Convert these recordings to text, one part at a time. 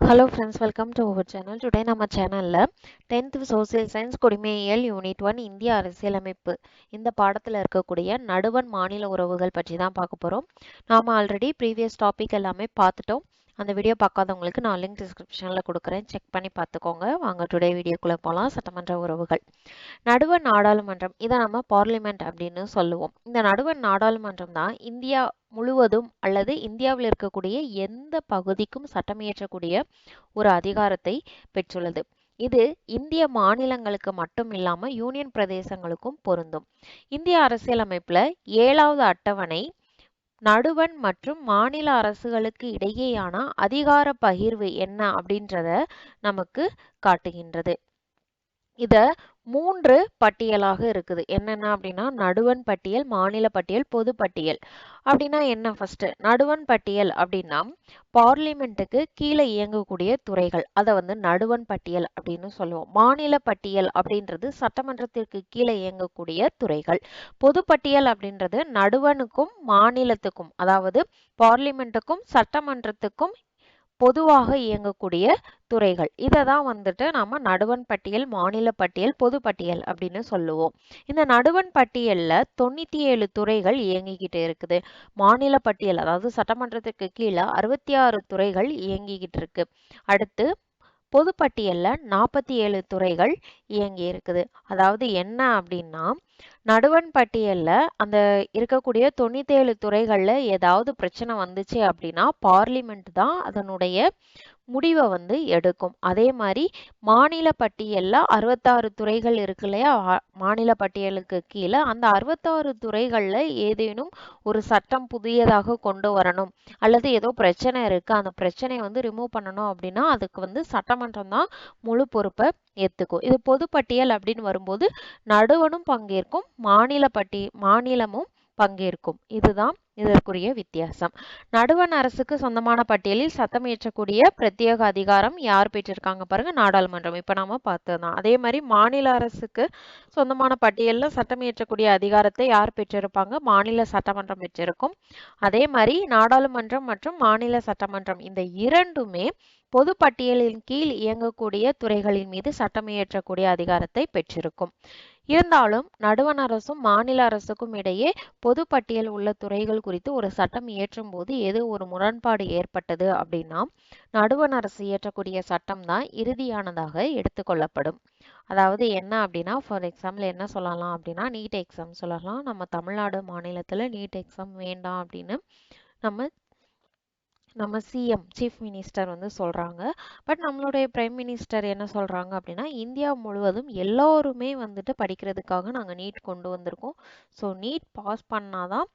Hello friends welcome to our channel today நம்ம சேனலில் tenth social science குடிமையியல் unit one இந்திய அரசியலமைப்பு. இந்த பாடத்தில் இருக்கக்கூடிய நடுவன் மாநில உறவுகள் பற்றி தான் பார்க்க போகிறோம் நாம் ஆல்ரெடி ப்ரீவியஸ் டாபிக் எல்லாமே பார்த்துட்டோம். அந்த வீடியோ பார்க்காதவங்களுக்கு நான் லிங்க் டிஸ்கிரிப்ஷனில் கொடுக்குறேன். செக் பண்ணி பார்த்துக்கோங்க. வாங்க டுடே வீடியோக்குள்ளே போகலாம் சட்டமன்ற உறவுகள். நடுவண் நாடாளுமன்றம். இதை நம்ம பார்லிமெண்ட் அப்படின்னு சொல்லுவோம். இந்த நடுவண் நாடாளுமன்றம் தான் இந்தியா முழுவதும் அல்லது இந்தியாவில் இருக்கக்கூடிய எந்த பகுதிக்கும் சட்டம் இயற்றக்கூடிய ஒரு அதிகாரத்தை பெற்றுள்ளது. இது இந்திய மாநிலங்களுக்கு மட்டும் இல்லாம யூனியன் பிரதேசங்களுக்கும் பொருந்தும். இந்திய அரசியலமைப்புல ஏழாவது அட்டவணை நடுவன் மற்றும் மாநில அரசுகளுக்கு இடையேயான அதிகார பகிர்வு என்ன அப்படின்றத நமக்கு காட்டுகின்றது. இத மூன்று பட்டியலாக இருக்குது. என்னென்ன அப்படின்னா நடுவன் பட்டியல் மாநில பட்டியல் பொது பட்டியல். அப்படின்னா என்ன ஃபர்ஸ்ட் நடுவன் பட்டியல் அப்படின்னா பார்லிமெண்ட்டுக்கு கீழே இயங்கக்கூடிய துறைகள். அதை வந்து நடுவன் பட்டியல் அப்படின்னு சொல்லுவோம். மாநில பட்டியல் அப்படின்றது சட்டமன்றத்திற்கு கீழே இயங்கக்கூடிய துறைகள். பொது பட்டியல் அப்படின்றது நடுவனுக்கும் மாநிலத்துக்கும் அதாவது பார்லிமெண்ட்டுக்கும் சட்டமன்றத்துக்கும் பொதுவாக இயங்கக்கூடிய துறைகள். இதை தான் வந்துட்டு நம்ம நடுவன் பட்டியல் மாநில பட்டியல் பொது பட்டியல் அப்படின்னு சொல்லுவோம். இந்த நடுவன் பட்டியல்ல தொண்ணூத்தி ஏழு துறைகள் இயங்கிக்கிட்டு இருக்குது. மாநில பட்டியல் அதாவது சட்டமன்றத்துக்கு கீழே அறுபத்தி ஆறு துறைகள் இயங்கிக்கிட்டு இருக்கு. அடுத்து பொதுப்பட்டியலில் நாற்பத்தி ஏழு துறைகள் இயங்கி இருக்குது. அதாவது என்ன அப்படின்னா நடுவன் பட்டியல்ல அந்த இருக்கக்கூடிய தொண்ணூத்தேழு துறைகளில் துறைகள்ல ஏதாவது பிரச்சனை வந்துச்சு அப்படின்னா பார்லிமெண்ட் தான் அதனுடைய முடிவை வந்து எடுக்கும். அதே மாதிரி மாநில பட்டியல்ல அறுபத்தாறு துறைகள் இருக்கு இல்லையா? மாநில பட்டியலுக்கு கீழே அந்த அறுபத்தாறு துறைகள்ல ஏதேனும் ஒரு சட்டம் புதியதாக கொண்டு வரணும். அல்லது ஏதோ பிரச்சனை இருக்கு. அந்த பிரச்சனையை வந்து ரிமூவ் பண்ணணும் அப்படின்னா அதுக்கு வந்து சட்டமன்றம் தான் முழு பொறுப்பை ஏற்றுக்கும் இது பொதுப்பட்டியல் அப்படின்னு வரும்போது நடுவனும் பங்கேற்கும். மாநில பட்டி மாநிலமும் பங்கேற்கும். இதுதான் இதற்குரிய வித்தியாசம். நடுவண் அரசுக்கு சொந்தமான பட்டியலில் சட்டம் இயற்றக்கூடிய பிரத்யேக அதிகாரம் யார் பெற்றிருக்காங்க பாருங்க நாடாளுமன்றம். இப்ப நாம பார்த்ததுதான். அதே மாதிரி மாநில அரசுக்கு சொந்தமான பட்டியல்ல சட்டம் இயற்றக்கூடிய அதிகாரத்தை யார் பெற்றிருப்பாங்க? மாநில சட்டமன்றம் பெற்றிருக்கும். அதே மாதிரி நாடாளுமன்றம் மற்றும் மாநில சட்டமன்றம் இந்த இரண்டுமே பொது பட்டியலின் கீழ் இயங்கக்கூடிய துறைகளின் மீது சட்டம் இயற்றக்கூடிய அதிகாரத்தை பெற்றிருக்கும். இருந்தாலும் நடுவண் அரசும் மாநில அரசுக்கும் இடையே பொது பட்டியல் உள்ள துறைகள் குறித்து ஒரு சட்டம் இயற்றும் போது எது ஒரு முரண்பாடு ஏற்பட்டது அப்படின்னா நடுவண் அரசு இயற்றக்கூடிய சட்டம் தான் இறுதியானதாக எடுத்துக்கொள்ளப்படும் அதாவது என்ன அப்படின்னா ஃபார் எக்ஸாம்பிள் என்ன சொல்லலாம் அப்படின்னா நீட் எக்ஸாம் சொல்லலாம். நம்ம தமிழ்நாடு மாநிலத்தில் நீட் எக்ஸாம் வேண்டாம் அப்படின்னு நம்ம நம்ம சிஎம் சீஃப் மினிஸ்டர் வந்து சொல்கிறாங்க பட் நம்மளுடைய பிரைம் மினிஸ்டர் என்ன சொல்கிறாங்க அப்படின்னா இந்தியா முழுவதும் எல்லோருமே வந்துட்டு படிக்கிறதுக்காக நாங்கள் நீட் கொண்டு வந்திருக்கோம். ஸோ நீட் பாஸ் பண்ணாதான்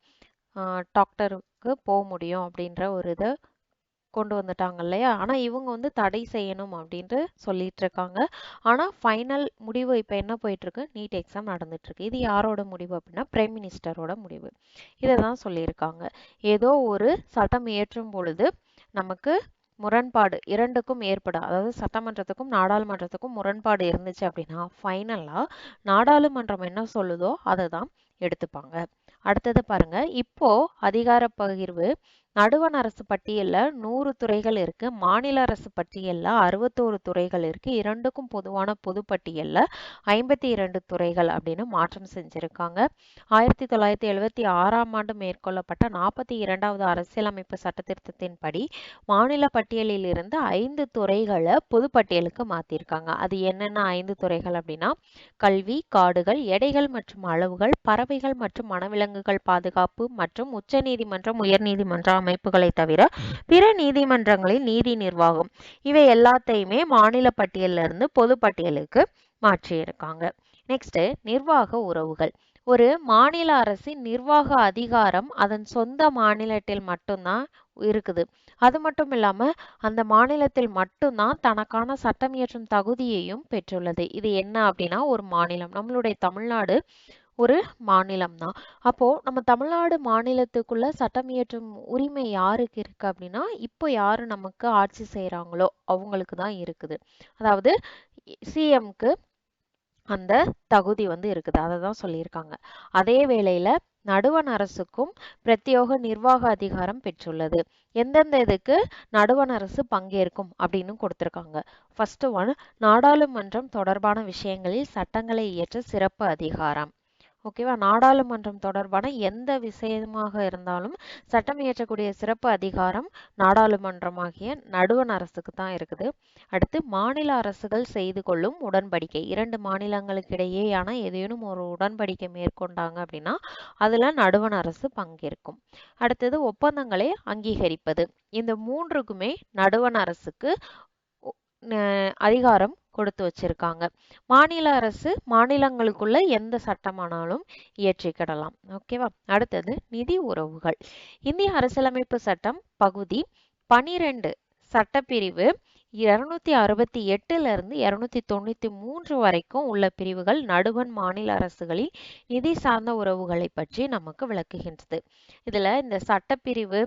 டாக்டருக்கு போக முடியும் அப்படின்ற ஒரு இதை கொண்டு வந்துட்டாங்க இல்லையா? ஆனால் இவங்க வந்து தடை செய்யணும் அப்படின்ட்டு சொல்லிட்டு இருக்காங்க. ஆனால் ஃபைனல் முடிவு இப்போ என்ன போயிட்டுருக்கு? நீட் எக்ஸாம் நடந்துட்டுருக்கு. இது யாரோட முடிவு அப்படின்னா பிரைம் மினிஸ்டரோட முடிவு. இதை தான் சொல்லியிருக்காங்க. ஏதோ ஒரு சட்டம் இயற்றும் பொழுது நமக்கு முரண்பாடு இரண்டுக்கும் ஏற்படும் அதாவது சட்டமன்றத்துக்கும் நாடாளுமன்றத்துக்கும் முரண்பாடு இருந்துச்சு அப்படின்னா ஃபைனலாக நாடாளுமன்றம் என்ன சொல்லுதோ அதை தான் எடுத்துப்பாங்க. அடுத்தது பாருங்க. இப்போ அதிகார பகிர்வு நடுவண் அரசு பட்டியலில் நூறு துறைகள் இருக்கு மாநில அரசு பட்டியலில் அறுபத்தோரு துறைகள் இருக்கு இரண்டுக்கும் பொதுவான பொதுப்பட்டியலில் ஐம்பத்தி இரண்டு துறைகள் அப்படின்னு மாற்றம் செஞ்சுருக்காங்க. ஆயிரத்தி தொள்ளாயிரத்தி எழுபத்தி ஆறாம் ஆண்டு மேற்கொள்ளப்பட்ட நாற்பத்தி இரண்டாவது அரசியலமைப்பு சட்டத்திருத்தத்தின்படி மாநில பட்டியலில் இருந்து ஐந்து துறைகளை பொதுப்பட்டியலுக்கு மாற்றியிருக்காங்க அது என்னென்ன ஐந்து துறைகள் அப்படின்னா கல்வி காடுகள் எடைகள் மற்றும் அளவுகள் பறவைகள் மற்றும் வனவிலங்குகள் பாதுகாப்பு மற்றும் உச்ச நீதிமன்றம் அமைப்புகளை தவிர பிற நீதிமன்றங்களின் நீதி நிர்வாகம். இவை எல்லாத்தையுமே மாநில பட்டியலிருந்து பொது பட்டியலுக்கு மாற்றியிருக்காங்க நெக்ஸ்ட் நிர்வாக உறவுகள். ஒரு மாநில அரசின் நிர்வாக அதிகாரம் அதன் சொந்த மாநிலத்தில் மட்டும்தான் இருக்குது. அது மட்டும் இல்லாம அந்த மாநிலத்தில் மட்டும்தான் தனக்கான சட்டம் இயற்றும் தகுதியையும் பெற்றுள்ளது. இது என்ன அப்படின்னா ஒரு மாநிலம். நம்மளுடைய தமிழ்நாடு ஒரு மாநிலம் தான் அப்போ நம்ம தமிழ்நாடு மாநிலத்துக்குள்ள சட்டம் இயற்றும் உரிமை யாருக்கு இருக்கு அப்படின்னா இப்போ யாரு நமக்கு ஆட்சி செய்யறாங்களோ அவங்களுக்கு தான் இருக்குது. அதாவது சிஎம்க்கு அந்த தகுதி வந்து இருக்குது. அதை தான் சொல்லியிருக்காங்க. அதே வேளையில நடுவண் அரசுக்கும் பிரத்யோக நிர்வாக அதிகாரம் பெற்றுள்ளது. எந்தெந்த இதுக்கு நடுவண் அரசு பங்கேற்கும் அப்படின்னு கொடுத்திருக்காங்க. ஃபர்ஸ்ட் ஒன் நாடாளுமன்றம் தொடர்பான விஷயங்களில் சட்டங்களை இயற்ற சிறப்பு அதிகாரம். ஓகேவா நாடாளுமன்றம் தொடர்பான எந்த விஷயமாக இருந்தாலும் சட்டம் இயற்றக்கூடிய சிறப்பு அதிகாரம் நாடாளுமன்றமாகிய நடுவண் அரசுக்கு தான் இருக்குது. அடுத்து மாநில அரசுகள் செய்து கொள்ளும் உடன்படிக்கை. இரண்டு மாநிலங்களுக்கு இடையேயான ஏதேனும் ஒரு உடன்படிக்கை மேற்கொண்டாங்க அப்படின்னா அதுல நடுவண் அரசு பங்கேற்கும். அடுத்தது ஒப்பந்தங்களை அங்கீகரிப்பது. இந்த மூன்றுக்குமே நடுவண் அரசுக்கு அதிகாரம் கொடுத்து வச்சிருக்காங்க. மாநில அரசு மாநிலங்களுக்குள்ள எந்த சட்டமானாலும் இயற்றிக்கிடலாம். ஓகேவா அடுத்தது நிதி உறவுகள். இந்திய அரசியலமைப்பு சட்டம் பகுதி பனிரெண்டு சட்டப்பிரிவு இருநூத்தி அறுபத்தி எட்டுல இருந்து இருநூத்தி தொண்ணூத்தி மூன்று வரைக்கும் உள்ள பிரிவுகள் நடுவண் மாநில அரசுகளில் நிதி சார்ந்த உறவுகளை பற்றி நமக்கு விளக்குகின்றது. இதுல இந்த சட்டப்பிரிவு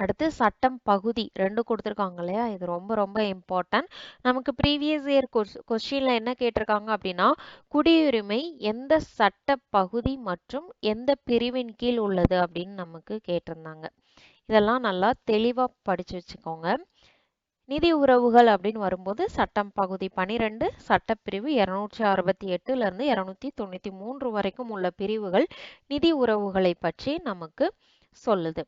அடுத்து சட்டம் பகுதி ரெண்டு கொடுத்துருக்காங்க இல்லையா? இது ரொம்ப ரொம்ப இம்பார்ட்டன்ட் நமக்கு ப்ரீவியஸ் இயர் கொஸ்டின்ல என்ன கேட்டிருக்காங்க அப்படின்னா குடியுரிமை எந்த சட்ட பகுதி மற்றும் எந்த பிரிவின் கீழ் உள்ளது அப்படின்னு நமக்கு கேட்டிருந்தாங்க. இதெல்லாம் நல்லா தெளிவா படிச்சு வச்சுக்கோங்க. நிதி உறவுகள் அப்படின்னு வரும்போது சட்டம் பகுதி பனிரெண்டு சட்டப்பிரிவு இருநூற்றி அறுபத்தி எட்டுல இருந்து இருநூத்தி தொண்ணூத்தி மூன்று வரைக்கும் உள்ள பிரிவுகள் நிதி உறவுகளை பற்றி நமக்கு சொல்லுது.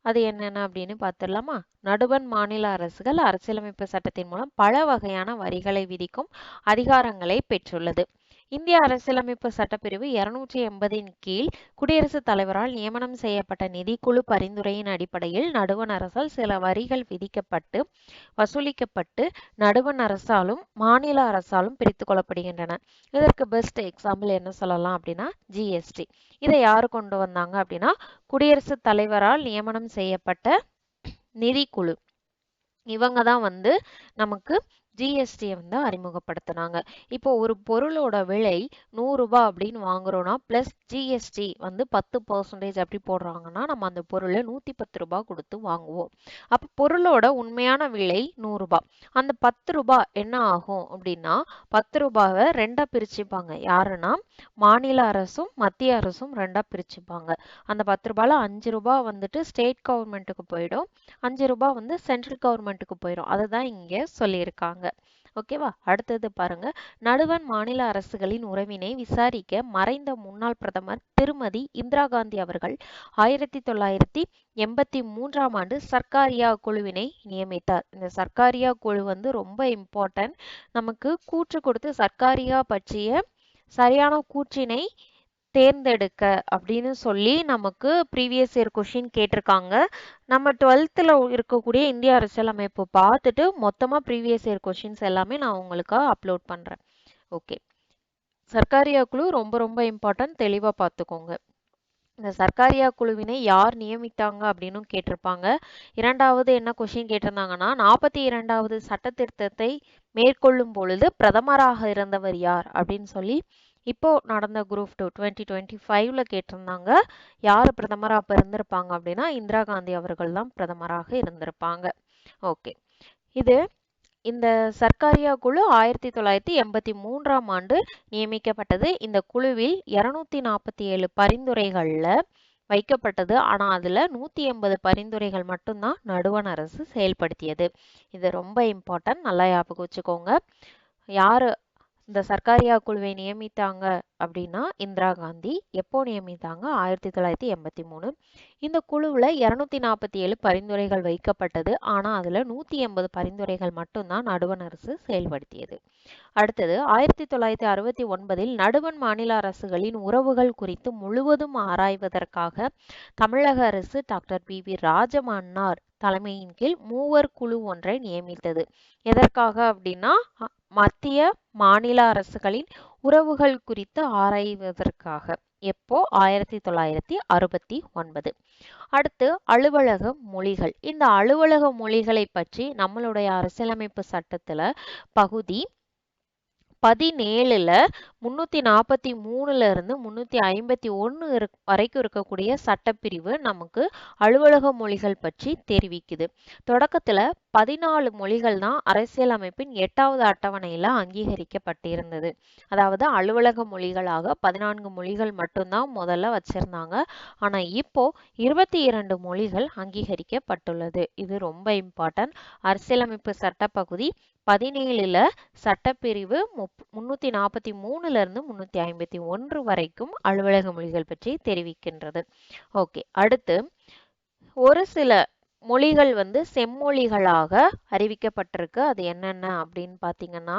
அது என்னென்ன அப்படின்னு பார்த்துடலாமா? நடுவண் மாநில அரசுகள் அரசியலமைப்பு சட்டத்தின் மூலம் பல வகையான வரிகளை விதிக்கும் அதிகாரங்களை பெற்றுள்ளது. இந்திய அரசியலமைப்பு சட்டப்பிரிவு இருநூற்றி எண்பதின் கீழ் குடியரசுத் தலைவரால் நியமனம் செய்யப்பட்ட நிதிக்குழு பரிந்துரையின் அடிப்படையில் நடுவண் அரசால் சில வரிகள் விதிக்கப்பட்டு வசூலிக்கப்பட்டு நடுவண் அரசாலும் மாநில அரசாலும் பிரித்து கொள்ளப்படுகின்றன. இதற்கு பெஸ்ட் எக்ஸாம்பிள் என்ன சொல்லலாம் அப்படின்னா ஜிஎஸ்டி இதை யாரு கொண்டு வந்தாங்க அப்படின்னா குடியரசுத் தலைவரால் நியமனம் செய்யப்பட்ட நிதிக்குழு. இவங்க தான் வந்து நமக்கு ஜிஎஸ்டியை வந்து அறிமுகப்படுத்தினாங்க. இப்போ ஒரு பொருளோட விலை நூறுரூபா அப்படின்னு வாங்குறோம்னா ப்ளஸ் ஜிஎஸ்டி வந்து பத்து பர்சன்டேஜ் அப்படி போடுறாங்கன்னா நம்ம அந்த பொருளை நூற்றி பத்து ரூபாய் கொடுத்து வாங்குவோம். அப்போ பொருளோட உண்மையான விலை நூறுரூபா அந்த பத்து ரூபாய் என்ன ஆகும் அப்படின்னா பத்து ரூபாவை ரெண்டாக பிரிச்சுப்பாங்க. யாருன்னா மாநில அரசும் மத்திய அரசும் ரெண்டாக பிரிச்சுப்பாங்க. அந்த பத்து ரூபாயில் அஞ்சு ரூபா வந்துட்டு ஸ்டேட் கவர்மெண்ட்டுக்கு போயிடும். அஞ்சு ரூபா வந்து சென்ட்ரல் கவர்மெண்ட்டுக்கு போயிடும். அதுதான் இங்கே சொல்லியிருக்காங்க. ஓகேவா அடுத்தது பாருங்க. நடுவன் மாநில அரசுகளின் உறவினை விசாரிக்க மறைந்த முன்னாள் பிரதமர் திருமதி இந்திரா காந்தி அவர்கள் ஆயிரத்தி தொள்ளாயிரத்தி எண்பத்தி மூன்றாம் ஆண்டு சர்க்காரியா குழுவினை நியமித்தார். இந்த சர்க்காரியா குழு வந்து ரொம்ப இம்பார்ட்டன்ட் நமக்கு கூற்று கொடுத்து சர்க்காரியா பற்றிய சரியான கூற்றினை தேர்ந்தெடுக்க அப்படின்னு சொல்லி நமக்கு ப்ரீவியஸ் இயர் கொஷின் கேட்டிருக்காங்க. நம்ம டுவெல்த்தில் இருக்கக்கூடிய இந்திய அரசியலமைப்பு பார்த்துட்டு மொத்தமாக ப்ரீவியஸ் இயர் கொஷின்ஸ் எல்லாமே நான் உங்களுக்கு அப்லோட் பண்ணுறேன் ஓகே சர்க்காரியா குழு ரொம்ப ரொம்ப இம்பார்ட்டன்ட் தெளிவாக பார்த்துக்கோங்க. இந்த சர்க்காரியா குழுவினை யார் நியமித்தாங்க அப்படின்னு கேட்டிருப்பாங்க. இரண்டாவது என்ன கொஷின் கேட்டிருந்தாங்கன்னா நாற்பத்தி இரண்டாவது சட்ட திருத்தத்தை மேற்கொள்ளும் பொழுது பிரதமராக இருந்தவர் யார் அப்படின்னு சொல்லி இப்போ நடந்த குரூப் டூ டுவெண்ட்டி டுவெண்ட்டி ஃபைவ்ல கேட்டிருந்தாங்க. யார் பிரதமராக அப்போ இருந்திருப்பாங்க அப்படின்னா இந்திரா காந்தி அவர்கள் தான் பிரதமராக இருந்திருப்பாங்க. ஓகே இது இந்த சர்க்காரியா குழு ஆயிரத்தி தொள்ளாயிரத்தி எண்பத்தி மூன்றாம் ஆண்டு நியமிக்கப்பட்டது. இந்த குழுவில் இருநூத்தி நாற்பத்தி ஏழு பரிந்துரைகளில் வைக்கப்பட்டது. ஆனால் அதில் நூத்தி எண்பது பரிந்துரைகள் மட்டும்தான் நடுவண் அரசு செயல்படுத்தியது. இது ரொம்ப இம்பார்ட்டன்ட் நல்லா ஞாபகம் வச்சுக்கோங்க. யார் இந்த சர்க்காரியா குழுவை நியமித்தாங்க. அப்படின்னா இந்திரா காந்தி எப்போ நியமித்தாங்க? ஆயிரத்தி தொள்ளாயிரத்தி எண்பத்தி மூணு. இந்த குழுவில் இரநூத்தி நாற்பத்தி ஏழு பரிந்துரைகள் வைக்கப்பட்டது. ஆனால் அதில் நூற்றி எண்பது பரிந்துரைகள் மட்டும்தான் நடுவண் அரசு செயல்படுத்தியது. அடுத்தது ஆயிரத்தி தொள்ளாயிரத்தி அறுபத்தி ஒன்பதில் நடுவண் மாநில அரசுகளின் உறவுகள் குறித்து முழுவதும் ஆராய்வதற்காக தமிழக அரசு டாக்டர் பி. வி. ராஜமன்னார் தலைமையின் கீழ் மூவர் குழு ஒன்றை நியமித்தது. எதற்காக அப்படின்னா மத்திய மாநில அரசுகளின் உறவுகள் குறித்து ஆராய்வதற்காக. எப்போ? ஆயிரத்தி தொள்ளாயிரத்தி அறுபத்தி ஒன்பது. அடுத்து அலுவலக மொழிகள். இந்த அலுவலக மொழிகளை பற்றி நம்மளுடைய அரசியலமைப்பு சட்டத்துல பகுதி பதினேழுல முன்னூத்தி நாற்பத்தி மூணுல இருந்து முன்னூத்தி ஐம்பத்தி ஒன்று வரைக்கும் இருக்கக்கூடிய சட்டப்பிரிவு நமக்கு அலுவலக மொழிகள் பற்றி தெரிவிக்குது. தொடக்கத்துல பதினாலு மொழிகள் தான் அரசியலமைப்பின் எட்டாவது அட்டவணையில அங்கீகரிக்கப்பட்டிருந்தது. அதாவது அலுவலக மொழிகளாக பதினான்கு மொழிகள் மட்டும்தான் முதல்ல வச்சிருந்தாங்க. ஆனா இப்போ இருபத்தி இரண்டு மொழிகள் அங்கீகரிக்கப்பட்டுள்ளது. இது ரொம்ப இம்பார்ட்டன்ட் அரசியலமைப்பு சட்டப்பகுதி பதினேழுல சட்டப்பிரிவு முப் முன்னூத்தி நாற்பத்தி மூணுல இருந்து முன்னூத்தி ஐம்பத்தி ஒன்று வரைக்கும் அலுவலக மொழிகள் பற்றி தெரிவிக்கின்றது. ஓகே அடுத்து ஒரு சில மொழிகள் வந்து செம்மொழிகளாக அறிவிக்கப்பட்டிருக்கு. அது என்னென்ன அப்படின்னு பார்த்தீங்கன்னா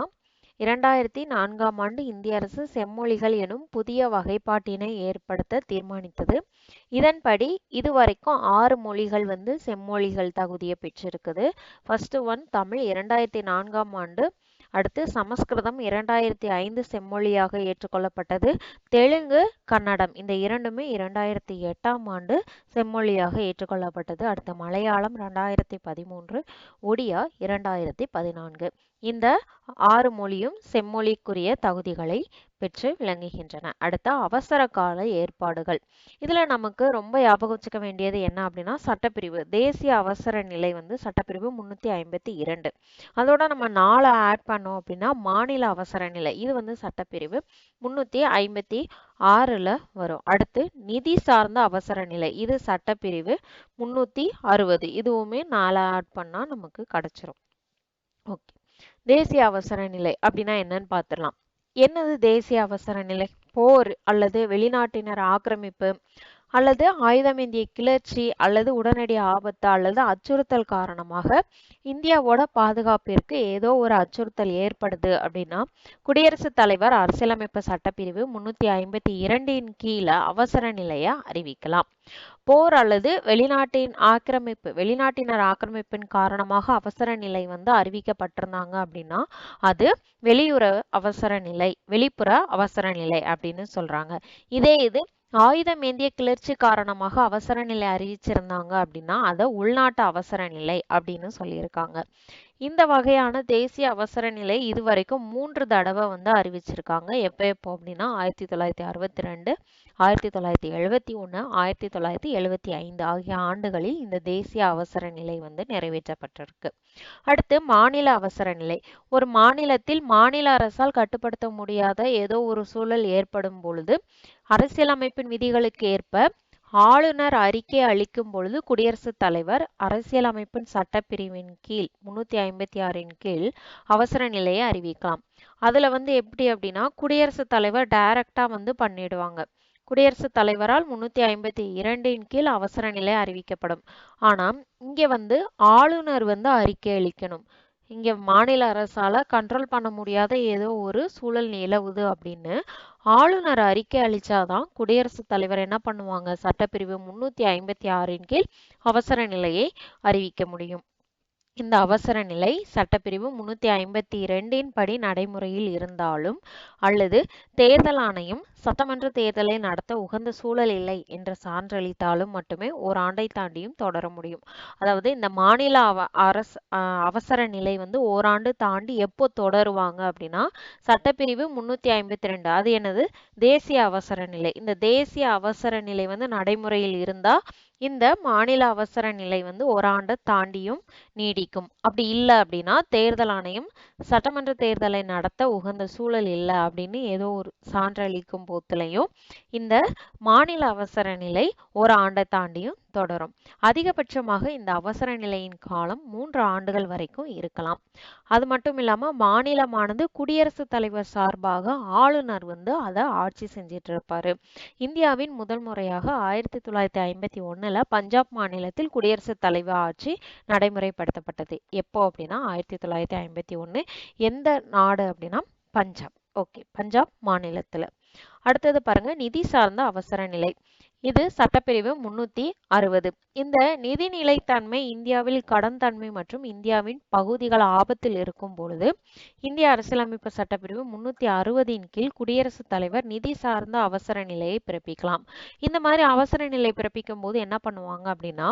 இரண்டாயிரத்தி நான்காம் ஆண்டு இந்திய அரசு செம்மொழிகள் எனும் புதிய வகைப்பாட்டினை ஏற்படுத்த தீர்மானித்தது. இதன்படி இதுவரைக்கும் ஆறு மொழிகள் வந்து செம்மொழிகள் தகுதியை பெற்றிருக்குது. ஃபர்ஸ்ட் ஒன் தமிழ் இரண்டாயிரத்தி நான்காம் ஆண்டு அடுத்து சமஸ்கிருதம் இரண்டாயிரத்தி ஐந்து செம்மொழியாக ஏற்றுக்கொள்ளப்பட்டது. தெலுங்கு கன்னடம் இந்த இரண்டுமே இரண்டாயிரத்தி எட்டாம் ஆண்டு செம்மொழியாக ஏற்றுக்கொள்ளப்பட்டது. அடுத்து மலையாளம் இரண்டாயிரத்தி பதிமூன்று ஒடியா இரண்டாயிரத்தி பதினான்கு இந்த ஆறு மொழியும் செம்மொழிக்குரிய தகுதிகளை பெற்று விளங்குகின்றன. அடுத்த அவசர கால ஏற்பாடுகள். இதுல நமக்கு ரொம்ப ஞாபகம் வச்சுக்க வேண்டியது என்ன அப்படின்னா சட்டப்பிரிவு. தேசிய அவசர நிலை வந்து சட்டப்பிரிவு முன்னூத்தி ஐம்பத்தி இரண்டு. அதோட நம்ம நாலு ஆட் பண்ணோம் அப்படின்னா மாநில அவசர நிலை. இது வந்து சட்டப்பிரிவு முன்னூத்தி ஐம்பத்தி ஆறுல வரும். அடுத்து நிதி சார்ந்த அவசர நிலை. இது சட்டப்பிரிவு முன்னூத்தி அறுபது. இதுவுமே நாலு ஆட் பண்ணா நமக்கு கிடைச்சிரும். ஓகே. தேசிய அவசர நிலை அப்படின்னா என்னன்னு பார்த்துடலாம். என்னது தேசிய அவசர நிலை? போர் அல்லது வெளிநாட்டினர் ஆக்கிரமிப்பு அல்லது ஆயுதமேந்திய கிளர்ச்சி அல்லது உடனடி ஆபத்து அல்லது அச்சுறுத்தல் காரணமாக இந்தியாவோட பாதுகாப்பிற்கு ஏதோ ஒரு அச்சுறுத்தல் ஏற்படுது அப்படின்னா குடியரசுத் தலைவர் அரசியலமைப்பு சட்டப்பிரிவு முன்னூத்தி ஐம்பத்தி இரண்டின் கீழே அவசர நிலையை அறிவிக்கலாம். போர் அல்லது வெளிநாட்டின் ஆக்கிரமிப்பு வெளிநாட்டினர் ஆக்கிரமிப்பின் காரணமாக அவசர நிலை வந்து அறிவிக்கப்பட்டிருந்தாங்க அப்படின்னா அது வெளியுற அவசர நிலை வெளிப்புற அவசர நிலை அப்படின்னு சொல்றாங்க. இதே இது ஆயுதம் ஏந்திய கிளர்ச்சி காரணமாக அவசர நிலை அறிவிச்சிருந்தாங்க அப்படின்னா அதை உள்நாட்டு அவசர நிலை அப்படின்னு சொல்லியிருக்காங்க. இந்த வகையான தேசிய அவசர நிலை இதுவரைக்கும் மூன்று தடவை வந்து அறிவிச்சிருக்காங்க. எப்போ எப்போ அப்படின்னா ஆயிரத்தி தொள்ளாயிரத்தி அறுபத்தி ரெண்டு ஆயிரத்தி தொள்ளாயிரத்தி எழுபத்தி ஒன்று ஆயிரத்தி தொள்ளாயிரத்தி எழுபத்தி ஐந்து ஆகிய ஆண்டுகளில் இந்த தேசிய அவசர நிலை வந்து நிறைவேற்றப்பட்டிருக்கு. அடுத்து மாநில அவசர நிலை. ஒரு மாநிலத்தில் மாநில அரசால் கட்டுப்படுத்த முடியாத ஏதோ ஒரு சூழல் ஏற்படும் பொழுது அரசியலமைப்பின் விதிகளுக்கு ஏற்ப ஆளுநர் அறிக்கை அளிக்கும் பொழுது குடியரசுத் தலைவர் அரசியலமைப்பின் சட்டப்பிரிவின் கீழ் முன்னூத்தி ஐம்பத்தி ஆறின் கீழ் அவசர நிலையை அறிவிக்கலாம். அதுல வந்து எப்படி அப்படின்னா குடியரசுத் தலைவர் டைரக்டா வந்து பண்ணிடுவாங்க. குடியரசுத் தலைவரால் முன்னூத்தி ஐம்பத்தி இரண்டின் கீழ் அவசர நிலை அறிவிக்கப்படும். ஆனா இங்க வந்து ஆளுநர் வந்து அறிக்கை அளிக்கணும். இங்க மாநில அரசால கண்ட்ரோல் பண்ண முடியாத ஏதோ ஒரு சூழல் நிலவுது அப்படின்னு ஆளுநர் அறிக்கை அளிச்சாதான் குடியரசுத் தலைவர் என்ன பண்ணுவாங்க? சட்டப்பிரிவு முன்னூத்தி ஐம்பத்தி ஆறின் கீழ் அவசர நிலையை அறிவிக்க முடியும். இந்த அவசர நிலை சட்டப்பிரிவு முன்னூத்தி ஐம்பத்தி இரண்டின் படி நடைமுறையில் இருந்தாலும் அல்லது தேர்தல் ஆணையம் சட்டமன்ற தேர்தலை நடத்த உகந்த சூழல் இல்லை என்ற சான்றளித்தாலும் மட்டுமே ஓராண்டை தாண்டியும் தொடர முடியும். அதாவது இந்த மாநில அவ அரசு அவசர நிலை வந்து ஓராண்டு தாண்டி எப்போ தொடருவாங்க அப்படின்னா சட்டப்பிரிவு முன்னூத்தி ஐம்பத்தி ரெண்டு. அது என்னது? தேசிய அவசர நிலை. இந்த தேசிய அவசர நிலை வந்து நடைமுறையில் இருந்தா இந்த மாநில அவசர நிலை வந்து ஓராண்டை தாண்டியும் நீடிக்கும். அப்படி இல்லை அப்படின்னா தேர்தல் ஆணையம் சட்டமன்ற தேர்தலை நடத்த உகந்த சூழல் இல்லை அப்படின்னு ஏதோ ஒரு சான்றளிக்கும் போத்துலையும் இந்த மாநில அவசர நிலை ஒரு ஆண்டை தாண்டியும் தொடரும். அதிகபட்சமாக இந்த அவசர நிலையின் காலம் மூன்று ஆண்டுகள் வரைக்கும் இருக்கலாம். அது மட்டும் இல்லாம மாநிலமானது குடியரசுத் தலைவர் சார்பாக ஆளுநர் வந்து அதை ஆட்சி செஞ்சிட்டு இருப்பாரு இந்தியாவின் முதல் முறையாக ஆயிரத்தி தொள்ளாயிரத்தி ஐம்பத்தி ஒண்ணுல பஞ்சாப் மாநிலத்தில் குடியரசுத் தலைவர் ஆட்சி நடைமுறைப்படுத்தப்பட்டது. எப்போ அப்படின்னா ஆயிரத்தி தொள்ளாயிரத்தி ஐம்பத்தி ஒண்ணு எந்த நாடு அப்படின்னா பஞ்சாப். ஓகே பஞ்சாப் மாநிலத்துல. அடுத்தது பாருங்க நிதி சார்ந்த அவசர நிலை. இது சட்டப்பிரிவு முன்னூத்தி அறுபது. இந்த நிதி நிலைத்தன்மை இந்தியாவில் கடன் தன்மை மற்றும் இந்தியாவின் பகுதிகள் ஆபத்தில் இருக்கும் பொழுது இந்திய அரசியலமைப்பு சட்டப்பிரிவு முன்னூத்தி அறுபதின் கீழ் குடியரசுத் தலைவர் நிதி சார்ந்த அவசர நிலையை பிறப்பிக்கலாம். இந்த மாதிரி அவசர நிலை பிறப்பிக்கும் போது என்ன பண்ணுவாங்க அப்படின்னா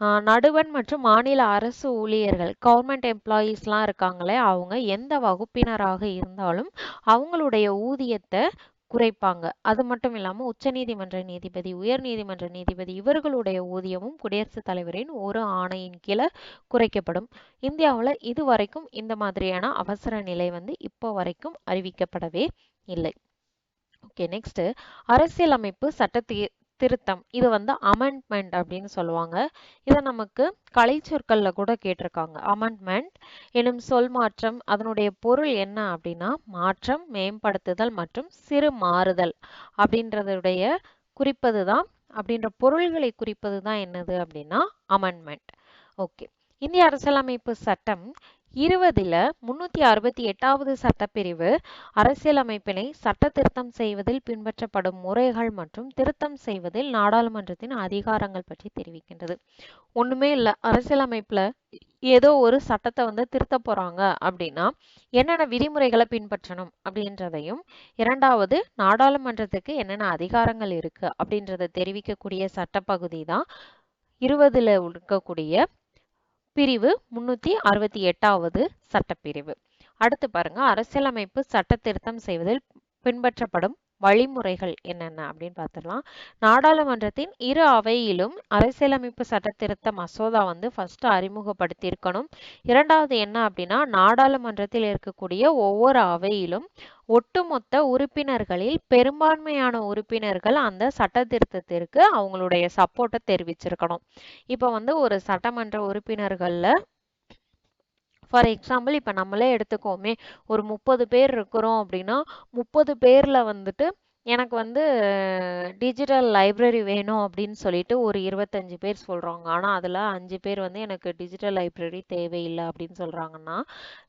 நடுவன் நடுவண் மற்றும் மாநில அரசு ஊழியர்கள் கவர்மெண்ட் எம்ப்ளாயீஸ்லாம் இருக்காங்களே அவங்க எந்த வகுப்பினராக இருந்தாலும் அவங்களுடைய ஊதியத்தை குறைப்பாங்க. அது மட்டும் இல்லாம உச்சநீதிமன்ற நீதிபதி உயர் நீதிமன்ற நீதிபதி இவர்களுடைய ஊதியமும் குடியரசுத் தலைவரின் ஒரு ஆணையின் கீழே குறைக்கப்படும். இந்தியாவில் இது வரைக்கும் இந்த மாதிரியான அவசர நிலை வந்து இப்போ வரைக்கும் அறிவிக்கப்படவே இல்லை. ஓகே நெக்ஸ்ட் அரசியலமைப்பு சட்ட திருத்தம். இது வந்து அமெண்ட்மெண்ட் அப்படின்னு சொல்லுவாங்க. இதை நமக்கு கலை சொற்கள்ல கூட கேட்டிருக்காங்க. அமெண்ட்மெண்ட் எனும் சொல் மாற்றம் அதனுடைய பொருள் என்ன அப்படின்னா மாற்றம் மேம்படுத்துதல் மற்றும் சிறு மாறுதல் அப்படின்றதுடைய குறிப்பது தான் அப்படின்ற பொருள்களை குறிப்பது தான் என்னது அப்படின்னா அமெண்ட்மெண்ட் ஓகே இந்திய அரசியலமைப்பு சட்டம் இருபதுல முன்னூத்தி அறுபத்தி எட்டாவது சட்டப்பிரிவு அரசியலமைப்பினை சட்ட திருத்தம் செய்வதில் பின்பற்றப்படும் முறைகள் மற்றும் திருத்தம் செய்வதில் நாடாளுமன்றத்தின் அதிகாரங்கள் பற்றி தெரிவிக்கின்றது. ஒண்ணுமே இல்ல. அரசியலமைப்புல ஏதோ ஒரு சட்டத்தை வந்து திருத்த போறாங்க அப்படின்னா என்னென்ன விதிமுறைகளை பின்பற்றணும் அப்படின்றதையும் இரண்டாவது நாடாளுமன்றத்துக்கு என்னென்ன அதிகாரங்கள் இருக்கு அப்படின்றத தெரிவிக்கக்கூடிய சட்டப்பகுதி தான் இருபதுல இருக்கக்கூடிய பிரிவு முன்னூத்தி அறுபத்தி எட்டாவது சட்டப்பிரிவு. அடுத்து பாருங்க அரசியலமைப்பு சட்ட திருத்தம் செய்வதில் பின்பற்றப்படும் வழிமுறைகள் என்னென்ன அப்படின்னு பார்த்துடலாம். நாடாளுமன்றத்தின் இரு அவையிலும் அரசியலமைப்பு சட்ட திருத்த மசோதா வந்து ஃபர்ஸ்ட் அறிமுகப்படுத்தியிருக்கணும். இரண்டாவது என்ன அப்படின்னா நாடாளுமன்றத்தில் இருக்கக்கூடிய ஒவ்வொரு அவையிலும் ஒட்டுமொத்த உறுப்பினர்களில் பெரும்பான்மையான உறுப்பினர்கள் அந்த சட்ட திருத்தத்திற்கு அவங்களுடைய சப்போர்ட்டை தெரிவிச்சிருக்கணும். இப்போ வந்து ஒரு சட்டமன்ற உறுப்பினர்களில் ஃபார் எக்ஸாம்பிள் இப்போ நம்மளே எடுத்துக்கோமே ஒரு முப்பது பேர் இருக்கிறோம் அப்படின்னா முப்பது பேரில் வந்துட்டு எனக்கு வந்து டிஜிட்டல் லைப்ரரி வேணும் அப்படின்னு சொல்லிட்டு ஒரு இருபத்தஞ்சு பேர் சொல்கிறாங்க ஆனால் அதில் அஞ்சு பேர் வந்து எனக்கு டிஜிட்டல் லைப்ரரி தேவையில்லை அப்படின்னு சொல்கிறாங்கன்னா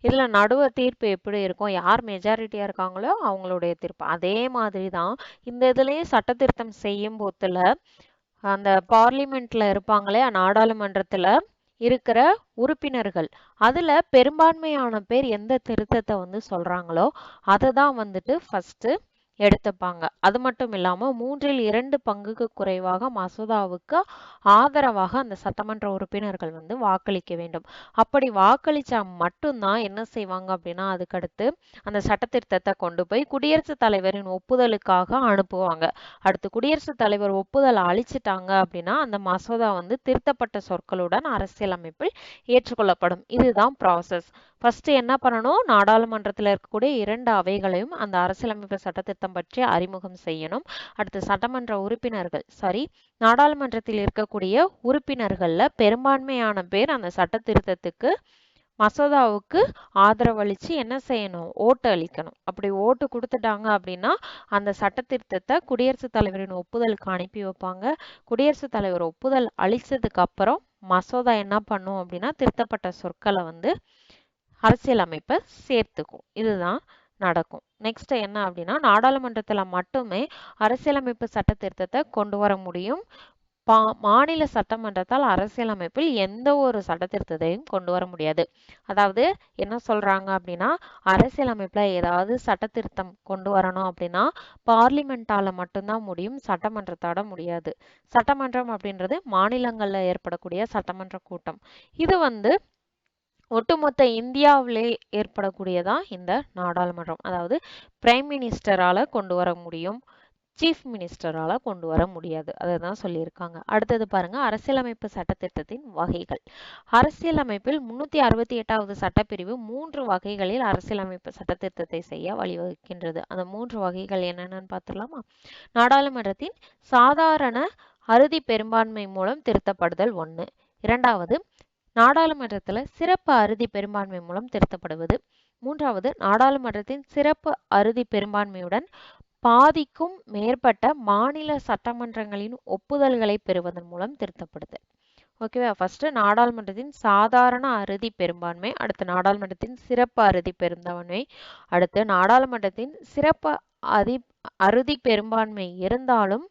இதில் நடுவ தீர்ப்பு எப்படி இருக்கும்? யார் மெஜாரிட்டியாக இருக்காங்களோ அவங்களுடைய தீர்ப்பு. அதே மாதிரி தான் இந்த இதுலேயும் சட்ட திருத்தம் செய்யும் போதில் அந்த பார்லிமெண்ட்டில் இருப்பாங்களே நாடாளுமன்றத்தில் இருக்கிற உறுப்பினர்கள் அதில் பெரும்பான்மையான பேர் எந்த திருத்தத்தை வந்து சொல்கிறாங்களோ அதை தான் வந்துட்டு ஃபஸ்ட்டு எடுத்துப்பாங்க. அது மட்டும் இல்லாம மூன்றில் இரண்டு பங்குக்கு குறைவாக மசோதாவுக்கு ஆதரவாக அந்த சட்டமன்ற உறுப்பினர்கள் வந்து வாக்களிக்க வேண்டும். அப்படி வாக்களிச்சா மட்டும்தான் என்ன செய்வாங்க அப்படின்னா அதுக்கடுத்து அந்த சட்டத்திருத்தத்தை கொண்டு போய் குடியரசுத் தலைவரின் ஒப்புதலுக்காக அனுப்புவாங்க. அடுத்து குடியரசுத் தலைவர் ஒப்புதல் அளிச்சிட்டாங்க அப்படின்னா அந்த மசோதா வந்து திருத்தப்பட்ட சொற்களுடன் அரசியலமைப்பில் ஏற்றுக்கொள்ளப்படும். இதுதான் ப்ராசஸ் ஃபஸ்ட்டு என்ன பண்ணணும்? நாடாளுமன்றத்தில் இருக்கக்கூடிய இரண்டு அவைகளையும் அந்த அரசியலமைப்பு சட்டத்திருத்தம் பற்றி அறிமுகம் செய்யணும். அடுத்து சட்டமன்ற உறுப்பினர்கள் சாரி நாடாளுமன்றத்தில் இருக்கக்கூடிய உறுப்பினர்களில் பெரும்பான்மையான பேர் அந்த சட்ட திருத்தத்துக்கு மசோதாவுக்கு ஆதரவளித்து என்ன செய்யணும்? ஓட்டு அளிக்கணும். அப்படி ஓட்டு கொடுத்துட்டாங்க அப்படின்னா அந்த சட்ட திருத்தத்தை குடியரசுத் தலைவரின் ஒப்புதலுக்கு அனுப்பி வைப்பாங்க. குடியரசுத் தலைவர் ஒப்புதல் அளித்ததுக்கு அப்புறம் மசோதா என்ன பண்ணும் அப்படின்னா திருத்தப்பட்ட சொற்களை வந்து அரசியலமைப்பை சேர்த்துக்கும். இதுதான் நடக்கும். நெக்ஸ்ட் என்ன அப்படின்னா நாடாளுமன்றத்தில் மட்டுமே அரசியலமைப்பு சட்ட திருத்தத்தை கொண்டு வர முடியும். பா மாநில சட்டமன்றத்தால் அரசியலமைப்பில் எந்த ஒரு சட்ட திருத்தத்தையும் கொண்டு வர முடியாது. அதாவது என்ன சொல்றாங்க அப்படின்னா அரசியலமைப்பில் ஏதாவது சட்ட திருத்தம் கொண்டு வரணும் அப்படின்னா பார்லிமெண்டால மட்டும்தான் முடியும் சட்டமன்றத்தோட முடியாது. சட்டமன்றம் அப்படின்றது மாநிலங்களில் ஏற்படக்கூடிய சட்டமன்ற கூட்டம். இது வந்து ஒட்டுமொத்த இந்தியாவிலே ஏற்படக்கூடியதான் இந்த நாடாளுமன்றம்? அதாவது பிரைம் மினிஸ்டரால கொண்டு வர முடியும் சீஃப் மினிஸ்டரால கொண்டு வர முடியாது. அதை தான் சொல்லியிருக்காங்க. அடுத்தது பாருங்க அரசியலமைப்பு சட்டத்திட்டத்தின் வகைகள். அரசியலமைப்பில் முன்னூத்தி அறுபத்தி எட்டாவது சட்டப்பிரிவு மூன்று வகைகளில் அரசியலமைப்பு சட்டத்திருத்தத்தை செய்ய வழிவகுக்கின்றது. அந்த மூன்று வகைகள் என்னென்னு பார்த்துடலாமா? நாடாளுமன்றத்தின் சாதாரண அறுதி பெரும்பான்மை மூலம் திருத்தப்படுதல் ஒன்று இரண்டாவது நாடாளுமன்றத்தில் சிறப்பு அறுதி பெரும்பான்மை மூலம் திருத்தப்படுவது. மூன்றாவது நாடாளுமன்றத்தின் சிறப்பு அறுதி பெரும்பான்மையுடன் பாதிக்கும் மேற்பட்ட மாநில சட்டமன்றங்களின் ஒப்புதல்களை பெறுவதன் மூலம் திருத்தப்படுது. ஓகேவா ஃபர்ஸ்ட் நாடாளுமன்றத்தின் சாதாரண அறுதி பெரும்பான்மை அடுத்து நாடாளுமன்றத்தின் சிறப்பு அறுதி பெரும்பான்மை அடுத்து நாடாளுமன்றத்தின் சிறப்பு அதி அறுதி பெரும்பான்மை இருந்தாலும்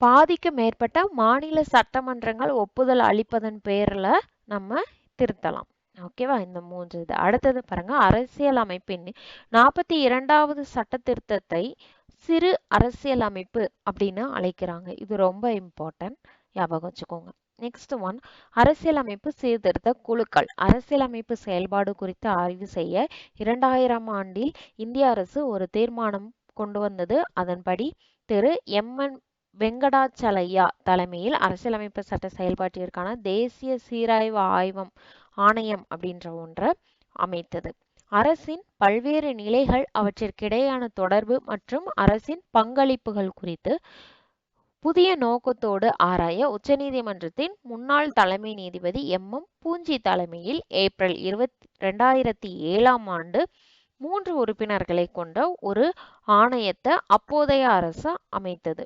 பாதிக்கு மேற்பட்ட மாநில சட்டமன்றங்கள் ஒப்புதல் அளிப்பதன் பேரில் நம்ம திருத்தலாம். ஓகேவா? இந்த மூன்று இது. அடுத்தது பாருங்க அரசியல் அமைப்பின் நாற்பத்தி இரண்டாவது சட்ட திருத்தத்தை சிறு அரசியல் அமைப்பு அப்படின்னு அழைக்கிறாங்க. இது ரொம்ப இம்பார்ட்டன்ட் ஞாபகம் வச்சுக்கோங்க. நெக்ஸ்ட் ஒன் அரசியலமைப்பு சீர்திருத்த குழுக்கள். அரசியலமைப்பு செயல்பாடு குறித்து ஆய்வு செய்ய இரண்டாயிரம் ஆண்டில் இந்திய அரசு ஒரு தீர்மானம் கொண்டு வந்தது. அதன்படி திரு எம் என் வெங்கடாச்சலையா தலைமையில் அரசியலமைப்பு சட்ட செயல்பாட்டிற்கான தேசிய சீராய்வு ஆய்வம் ஆணையம் அப்படின்ற ஒன்றை அமைத்தது. அரசின் பல்வேறு நிலைகள் அவற்றிற்கிடையான தொடர்பு மற்றும் அரசின் பங்களிப்புகள் குறித்து புதிய நோக்கத்தோடு ஆராய உச்சநீதிமன்றத்தின் முன்னாள் தலைமை நீதிபதி எம். எம். பூஞ்சி தலைமையில் ஏப்ரல் இருபத்தி ரெண்டாயிரத்தி ஏழாம் ஆண்டு மூன்று உறுப்பினர்களை கொண்ட ஒரு ஆணையத்தை அப்போதைய அரசு அமைத்தது.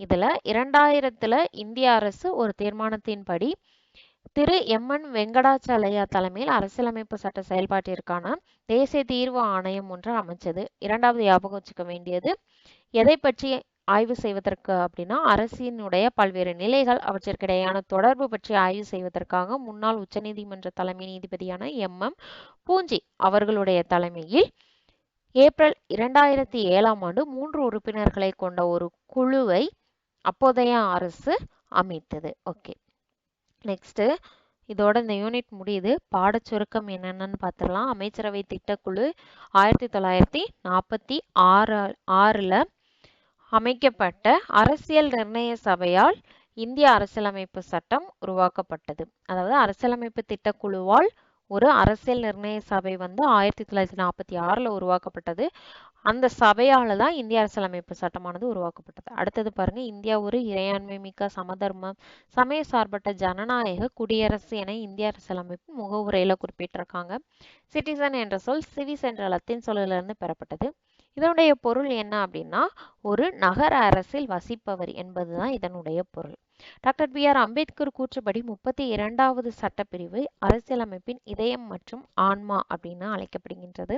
இதுல இரண்டாயிரத்துல இந்திய அரசு ஒரு தீர்மானத்தின்படி திரு எம். என். வெங்கடாச்சலையா தலைமையில் அரசியலமைப்பு சட்ட செயல்பாட்டிற்கான தேசிய தீர்வு ஆணையம் ஒன்று அமைச்சது. இரண்டாவது ஞாபகம் வச்சுக்க வேண்டியது எதை பற்றி ஆய்வு செய்வதற்கு அப்படின்னா அரசினுடைய பல்வேறு நிலைகள் அவற்றிற்கிடையான தொடர்பு பற்றி ஆய்வு செய்வதற்காக முன்னாள் உச்சநீதிமன்ற தலைமை நீதிபதியான எம். எம். பூஞ்சி அவர்களுடைய தலைமையில் ஏப்ரல் இரண்டாயிரத்தி ஏழாம் ஆண்டு மூன்று உறுப்பினர்களை கொண்ட ஒரு குழுவை அப்போதைய அரசு அமைத்தது. ஓகே நெக்ஸ்ட்டு இதோட இந்த யூனிட் முடியுது. பாடச்சுருக்கம் என்னென்னு பார்த்துடலாம் அமைச்சரவை திட்டக்குழு ஆயிரத்தி தொள்ளாயிரத்தி நாற்பத்தி ஆறு ஆறில் அமைக்கப்பட்ட அரசியல் நிர்ணய சபையால் இந்திய அரசியலமைப்பு சட்டம் உருவாக்கப்பட்டது. அதாவது அரசியலமைப்பு திட்டக்குழுவால் ஒரு அரசியல் நிர்ணய சபை வந்து ஆயிரத்தி தொள்ளாயிரத்தி நாற்பத்தி ஆறில் உருவாக்கப்பட்டது. அந்த சபையால் தான் இந்திய அரசியலமைப்பு சட்டமானது உருவாக்கப்பட்டது. அடுத்தது பாருங்க இந்தியா ஒரு இறையாண்மை மிக்க சமதர்மம் சமய சார்பற்ற ஜனநாயக குடியரசு என இந்திய அரசியலமைப்பு முகவுரையில குறிப்பிட்டிருக்காங்க. சிட்டிசன் என்ற சொல் சிவிஸ் என்ற லத்தீன் சொல்லிலிருந்து பெறப்பட்டது. இதனுடைய பொருள் என்ன அப்படின்னா ஒரு நகர அரசில் வசிப்பவர் என்பதுதான் இதனுடைய பொருள். டாக்டர் பி ஆர் அம்பேத்கர் கூற்றுப்படி முப்பத்தி இரண்டாவது சட்டப்பிரிவு அரசியலமைப்பின் இதயம் மற்றும் ஆன்மா அப்படின்னு அழைக்கப்படுகின்றது.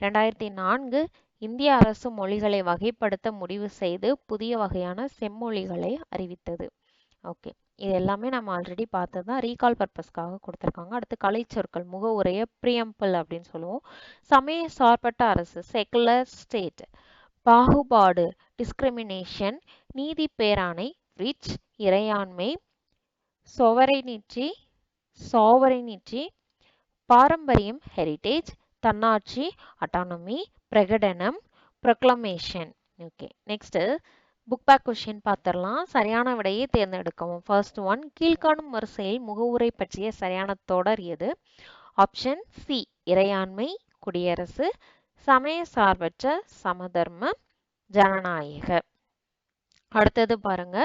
இரண்டாயிரத்தி நான்கு இந்திய அரசு மொழிகளை வகைப்படுத்த முடிவு செய்து புதிய வகையான செம்மொழிகளை அறிவித்தது. ஓகே. இது எல்லாமே நம்ம ஆல்ரெடி பார்த்தது தான். ரீகால் பர்பஸ்க்காக கொடுத்துருக்காங்க. அடுத்து கலை சொற்கள் முக உரைய பிரியம்பிள் அப்படின்னு சொல்லுவோம். சமய சார்பட்ட அரசு செகுலர் ஸ்டேட் பாகுபாடு டிஸ்கிரிமினேஷன் நீதி பேராணை ரிச் இறையாண்மை சொவரைனிச்சி சாவரைனிட்டி பாரம்பரியம் ஹெரிட்டேஜ் தன்னாட்சி அட்டானமி பிரகடனம் proclamation okay next book back question பார்த்துடலாம் சரியான விடையை தேர்ந்தெடுக்கவும். ஃபர்ஸ்ட் ஒன் கீழ்காணும் வரிசையில் முகவுரை பற்றிய சரியான தொடர் எது? ஆப்ஷன் சி இறையாண்மை குடியரசு சமய சார்பற்ற சமதர்ம ஜனநாயக. அடுத்தது பாருங்க.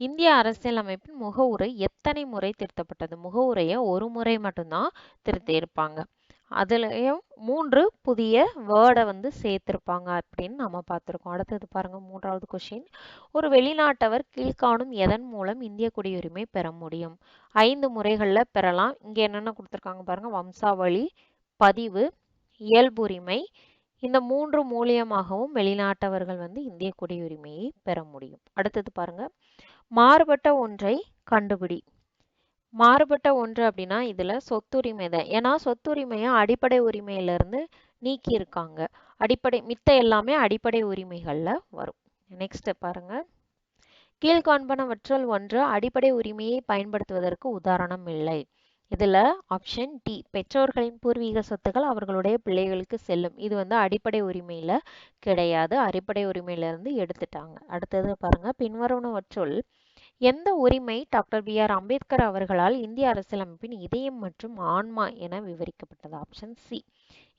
இந்திய அரசியலமைப்பின் முகவுரை எத்தனை முறை திருத்தப்பட்டது? முகவுரையை ஒரு முறை மட்டும்தான் திருத்தியிருப்பாங்க அதுலேயும் மூன்று புதிய வேர்டை வந்து சேர்த்துருப்பாங்க அப்படின்னு நம்ம பார்த்துருக்கோம். அடுத்தது பாருங்கள் மூன்றாவது கொஷின் ஒரு வெளிநாட்டவர் கீழ்காணும் எதன் மூலம் இந்திய குடியுரிமை பெற முடியும்? ஐந்து முறைகளில் பெறலாம். இங்கே என்னென்ன கொடுத்துருக்காங்க பாருங்க வம்சாவளி பதிவு இயல்புரிமை. இந்த மூன்று மூலியமாகவும் வெளிநாட்டவர்கள் வந்து இந்திய குடியுரிமையை பெற முடியும். அடுத்தது பாருங்க மாறுபட்ட ஒன்றை கண்டுபிடி. மாறுபட்ட ஒன்று அப்படின்னா இதுல சொத்துரிமை தான் ஏன்னா சொத்துரிமையை அடிப்படை உரிமையில இருந்து அடிப்படை மித்த எல்லாமே அடிப்படை உரிமைகள்ல வரும். நெக்ஸ்ட் பாருங்க. கீழ்காண்பனவற்றுள் ஒன்று அடிப்படை உரிமையை பயன்படுத்துவதற்கு உதாரணம் இல்லை. இதுல ஆப்ஷன் டி பெற்றோர்களின் பூர்வீக சொத்துக்கள் அவர்களுடைய பிள்ளைகளுக்கு செல்லும். இது வந்து அடிப்படை உரிமையில கிடையாது. அடிப்படை உரிமையில இருந்து எடுத்துட்டாங்க. அடுத்தது பாருங்க. பின்வருவனவற்றுள் எந்த உரிமை டாக்டர் பி ஆர் அம்பேத்கர் அவர்களால் இந்திய அரசியலமைப்பின் இதயம் மற்றும் ஆன்மா என விவரிக்கப்பட்டது? Option C.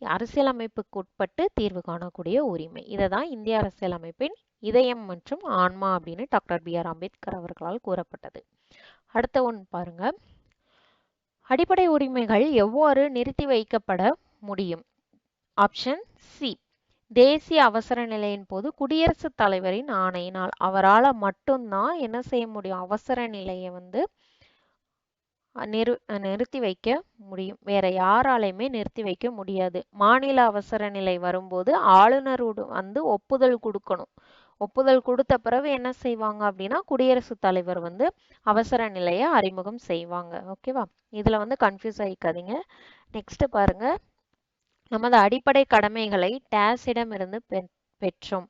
அரசியலமைப்புக்கு உட்பட்டு தீர்வு காணக்கூடிய உரிமை. இதை தான் இந்திய அரசியலமைப்பின் இதயம் மற்றும் ஆன்மா அப்படின்னு டாக்டர் பி ஆர் அம்பேத்கர் அவர்களால் கூறப்பட்டது. அடுத்த ஒன்று பாருங்க. அடிப்படை உரிமைகள் எவ்வாறு நிறுத்தி வைக்கப்பட முடியும்? Option C. தேசிய அவசர நிலையின் போது குடியரசுத் தலைவரின் ஆணையினால் அவரால் மட்டும்தான் என்ன செய்ய முடியும்? அவசர நிலையை வந்து நிறு நிறுத்தி வைக்க முடியும். வேற யாராலையுமே நிறுத்தி வைக்க முடியாது. மாநில அவசர நிலை வரும்போது ஆளுநர் வந்து ஒப்புதல் கொடுக்கணும். ஒப்புதல் கொடுத்த பிறகு என்ன செய்வாங்க அப்படின்னா குடியரசுத் தலைவர் வந்து அவசர நிலையை அறிமுகம் செய்வாங்க. ஓகேவா? இதுல வந்து கன்ஃபியூஸ் ஆகிக்காதீங்க நெக்ஸ்ட் பாருங்க. நமது அடிப்படை கடமைகளை டேஸிடமிருந்து பெற்றோம்.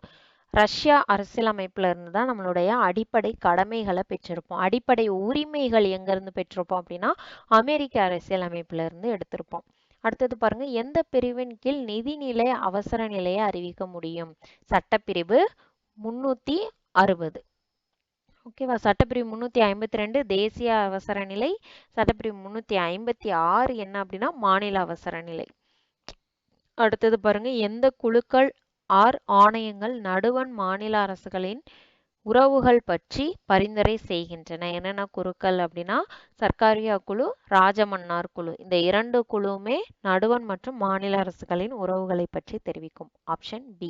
ரஷ்யா அரசியலமைப்புல இருந்து தான் நம்மளுடைய அடிப்படை கடமைகளை பெற்றிருப்போம். அடிப்படை உரிமைகள் எங்கேருந்து பெற்றிருப்போம் அப்படின்னா அமெரிக்க அரசியலமைப்புல இருந்து எடுத்திருப்போம். அடுத்தது பாருங்க எந்த பிரிவின் கீழ் நிதிநிலை அவசர நிலையை அறிவிக்க முடியும்? சட்டப்பிரிவு முன்னூத்தி அறுபது. ஓகேவா? சட்டப்பிரிவு முன்னூத்தி ஐம்பத்தி ரெண்டு தேசிய அவசர நிலை. சட்டப்பிரிவு முன்னூத்தி ஐம்பத்தி ஆறு என்ன அப்படின்னா மாநில அவசர நிலை. அடுத்தது பாருங்க எந்த குழுக்கள் ஆர் ஆணையங்கள் நடுவண் மாநில அரசுகளின் உறவுகள் பற்றி பரிந்துரை செய்கின்றன. என்னென்ன குழுக்கள் அப்படின்னா சர்க்காரியா குழு ராஜமன்னார் குழு. இந்த இரண்டு குழுவுமே நடுவண் மற்றும் மாநில அரசுகளின் உறவுகளை பற்றி தெரிவிக்கும். Option B.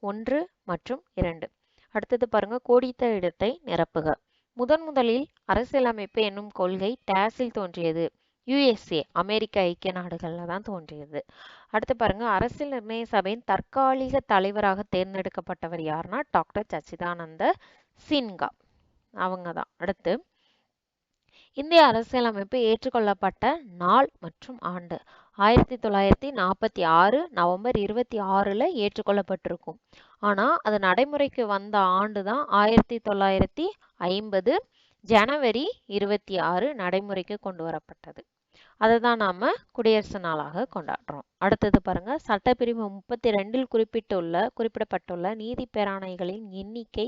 ஒன்று மற்றும் இரண்டு. அடுத்தது பாருங்க கோடித்த இடத்தை நிரப்புக. முதன் முதலில் அரசியலமைப்பு என்னும் கொள்கை டேஸில் தோன்றியது. யுஎஸ்ஏ அமெரிக்க ஐக்கிய நாடுகளில் தான் தோன்றியது. அடுத்து பாருங்க அரசியல் நிர்ணய சபையின் தற்காலிக தலைவராக தேர்ந்தெடுக்கப்பட்டவர் யாருன்னா டாக்டர் சச்சிதானந்த சின்ஹா. அவங்க தான். அடுத்து இந்திய அரசியலமைப்பு ஏற்றுக்கொள்ளப்பட்ட நாள் மற்றும் ஆண்டு. ஆயிரத்தி தொள்ளாயிரத்தி நாற்பத்தி ஆறு நவம்பர் இருபத்தி ஆறில் ஏற்றுக்கொள்ளப்பட்டிருக்கும். ஆனால் அது நடைமுறைக்கு வந்த ஆண்டு தான் ஆயிரத்தி தொள்ளாயிரத்தி ஐம்பது ஜனவரி இருபத்தி ஆறு நடைமுறைக்கு கொண்டு வரப்பட்டது. அதை தான் நாம குடியரசு நாளாக கொண்டாடுறோம். அடுத்தது பாருங்க சட்டப்பிரிவு முப்பத்தி ரெண்டில் குறிப்பிட்டுள்ள குறிப்பிடப்பட்டுள்ள நீதி பேராணைகளின் எண்ணிக்கை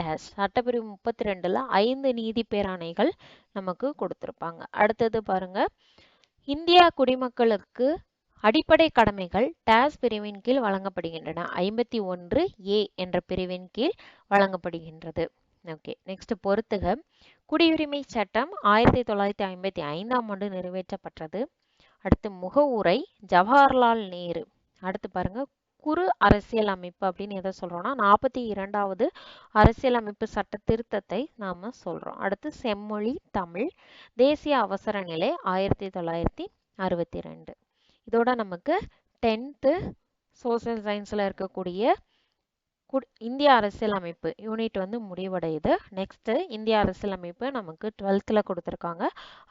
டேஷ். சட்டப்பிரிவு முப்பத்தி ரெண்டுல ஐந்து நீதி பேராணைகள் நமக்கு கொடுத்திருப்பாங்க. அடுத்தது பாருங்க இந்தியா குடிமக்களுக்கு அடிப்படை கடமைகள் டேஸ் பிரிவின் கீழ் வழங்கப்படுகின்றன. ஐம்பத்தி ஒன்று ஏ என்ற பிரிவின் கீழ் வழங்கப்படுகின்றது. ஓகே நெக்ஸ்ட் பொறுத்துக. குடியுரிமை சட்டம் ஆயிரத்தி தொள்ளாயிரத்தி ஐம்பத்தி ஐந்தாம் ஆண்டு நிறைவேற்றப்பட்டது. அடுத்து முகவுரை ஜவஹர்லால் நேரு. அடுத்து பாருங்க குறு அரசியல் அமைப்பு அப்படின்னு எதை சொல்றோம்னா நாற்பத்தி இரண்டாவது அரசியலமைப்பு சட்ட திருத்தத்தை நாம சொல்றோம். அடுத்து செம்மொழி தமிழ் தேசிய அவசர நிலை ஆயிரத்தி தொள்ளாயிரத்தி அறுபத்தி ரெண்டு. இதோட நமக்கு டென்த்து சோசியல் சயின்ஸில் இருக்கக்கூடிய இந்திய அரசியலமைப்பு யூனிட் வந்து முடிவடையுது. நெக்ஸ்ட் இந்திய அரசியலமைப்பு நமக்கு டுவெல்த்தில் கொடுத்துருக்காங்க.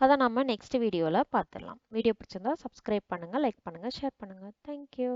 அதை நம்ம நெக்ஸ்ட் வீடியோவில் பார்த்துடலாம். வீடியோ பிடிச்சிருந்தா சப்ஸ்கிரைப் பண்ணுங்கள் லைக் பண்ணுங்கள் ஷேர் பண்ணுங்கள் தேங்க்யூ